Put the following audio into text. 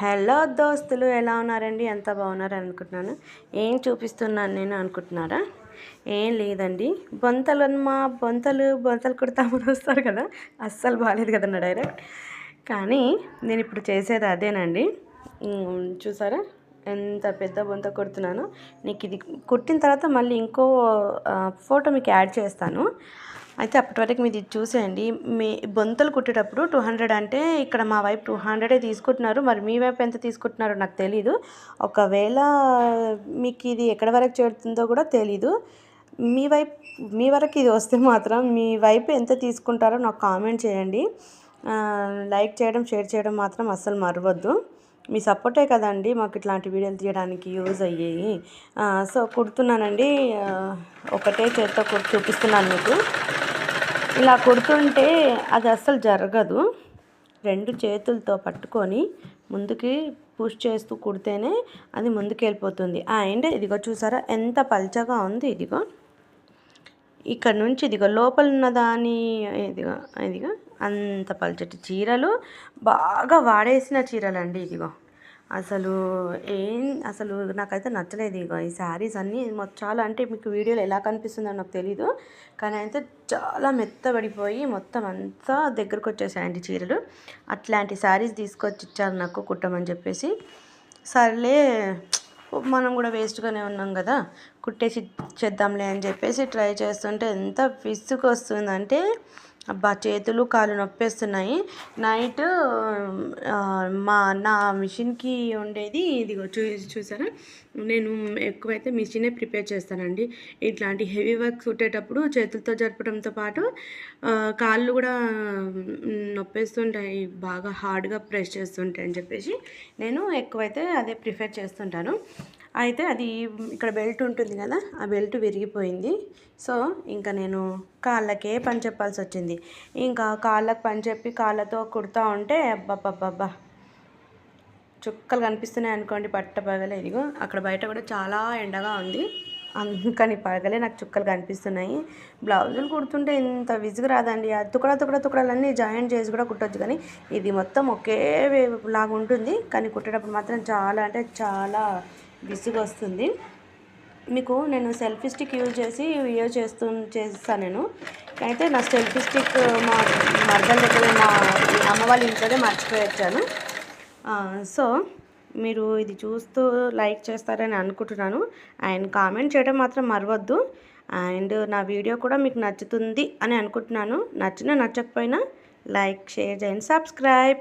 Hello దోస్తులు ఎలా ఉన్నారండి? ఎంత బాగున్నారు అనుకుంటున్నాను. ఏం చూపిస్తున్నాను నేను అనుకుంటున్నారా? ఏం లేదండి. బొంతలు మా బొంతలు బొంతలు కుడతామని వస్తారు కదా. అస్సలు బాగాలేదు కదన్న డైరెక్ట్ కానీ నేను ఇప్పుడు చేసేది అదేనండి. చూసారా? ఎంత పెద్ద బొంత కుడుతున్నానో. నీకు ఇది కుట్టిన తర్వాత మళ్ళీ ఇంకో ఫోటో మీకు యాడ్ చేస్తాను. అయితే అప్పటి వరకు మీరు ఇది చూసేయండి. మీ బొంతలు కుట్టేటప్పుడు టూ హండ్రెడ్ అంటే ఇక్కడ మా వైపు టూ హండ్రెడే తీసుకుంటున్నారు. మరి మీ వైపు ఎంత తీసుకుంటున్నారో నాకు తెలీదు. ఒకవేళ మీకు ఇది ఎక్కడ వరకు చేరుతుందో కూడా తెలీదు. మీ వైపు మీ వరకు ఇది వస్తే మాత్రం మీ వైపు ఎంత తీసుకుంటారో నాకు కామెంట్ చేయండి. లైక్ చేయడం షేర్ చేయడం మాత్రం అస్సలు మరవద్దు. మీ సపోర్టే కదండి మాకు ఇట్లాంటి వీడియోలు తీయడానికి యూజ్ అయ్యాయి. సో కుడుతున్నానండి. ఒకటే చేత్తో కుడి చూపిస్తున్నాను మీకు. ఇలా కుడుతుంటే అది అస్సలు జరగదు. రెండు చేతులతో పట్టుకొని ముందుకి పుష్ చేస్తూ కుడితేనే అది ముందుకు వెళ్ళిపోతుంది అండ్ ఇదిగో చూసారా? ఎంత పల్చగా ఉంది ఇదిగో. ఇక్కడ నుంచి ఇదిగో లోపల ఉన్న దాని ఇదిగో ఇదిగో అంత పల్చటి చీరలు. బాగా వాడేసిన చీరలు అండి ఇదిగో. అసలు ఏం అసలు నాకైతే నచ్చలేదు ఇక ఈ శారీస్ అన్నీ. చాలా అంటే మీకు వీడియోలో ఎలా కనిపిస్తుందో నాకు తెలీదు. కానీ అయితే చాలా మెత్తబడిపోయి మొత్తం అంతా దగ్గరకు వచ్చేసాయండి చీరలు. అట్లాంటి శారీస్ తీసుకొచ్చి ఇచ్చారు నాకు కుట్టమని చెప్పేసి. సర్లే మనం కూడా వేస్ట్గానే ఉన్నాం కదా కుట్టేసి చేద్దాంలే అని చెప్పేసి ట్రై చేస్తుంటే ఎంత విసుగు వస్తుందంటే అబ్బా చేతులు కాలు నొప్పేస్తున్నాయి. నైట్ మా నా మిషన్కి ఉండేది ఇదిగో చూ చూసారా? నేను ఎక్కువైతే మిషనే ప్రిపేర్ చేస్తానండి. ఇట్లాంటి హెవీ వర్క్ కుట్టేటప్పుడు చేతులతో జరపడంతో పాటు కాళ్ళు కూడా నొప్పేస్తుంటాయి బాగా హార్డ్గా ప్రెస్ చేస్తుంటాయి అని చెప్పేసి నేను ఎక్కువైతే అదే ప్రిఫర్ చేస్తుంటాను. అయితే అది ఇక్కడ బెల్ట్ ఉంటుంది కదా ఆ బెల్ట్ విరిగిపోయింది. సో ఇంకా నేను కాళ్ళకే పని చెప్పాల్సి వచ్చింది. ఇంకా కాళ్ళకి పని చెప్పి కాళ్ళతో కుడతా ఉంటే అబ్బాబ్బాబ్బా చుక్కలు కనిపిస్తున్నాయి అనుకోండి పట్ట పగలే. ఇదిగో అక్కడ బయట కూడా చాలా ఎండగా ఉంది. అందుకని పడగలే నాకు చుక్కలు కనిపిస్తున్నాయి. బ్లౌజులు కుడుతుంటే ఇంత విసుగు రాదండి. ఆ తుకడ తుకడ తుకడలన్నీ జాయింట్ చేసి కూడా కుట్టొచ్చు కానీ ఇది మొత్తం ఒకే వే- లాగా ఉంటుంది. కానీ కుట్టేటప్పుడు మాత్రం చాలా అంటే చాలా విసుగు వస్తుంది. మీకు నేను సెల్ఫీ స్టిక్ యూజ్ చేసి వీడియో చేస్తూ చేస్తాను నేను. అయితే నా సెల్ఫీ స్టిక్ మా మర్దల దగ్గర మా అమ్మ వాళ్ళ ఇంట్లోనే మర్చిపోయి వచ్చాను. సో మీరు ఇది చూస్తూ లైక్ చేస్తారని అనుకుంటున్నాను. అండ్ కామెంట్ చేయడం మాత్రం మరవద్దు. అండ్ నా వీడియో కూడా మీకు నచ్చుతుంది అని అనుకుంటున్నాను. నచ్చినా నచ్చకపోయినా లైక్ షేర్ చేయండి సబ్స్క్రైబ్.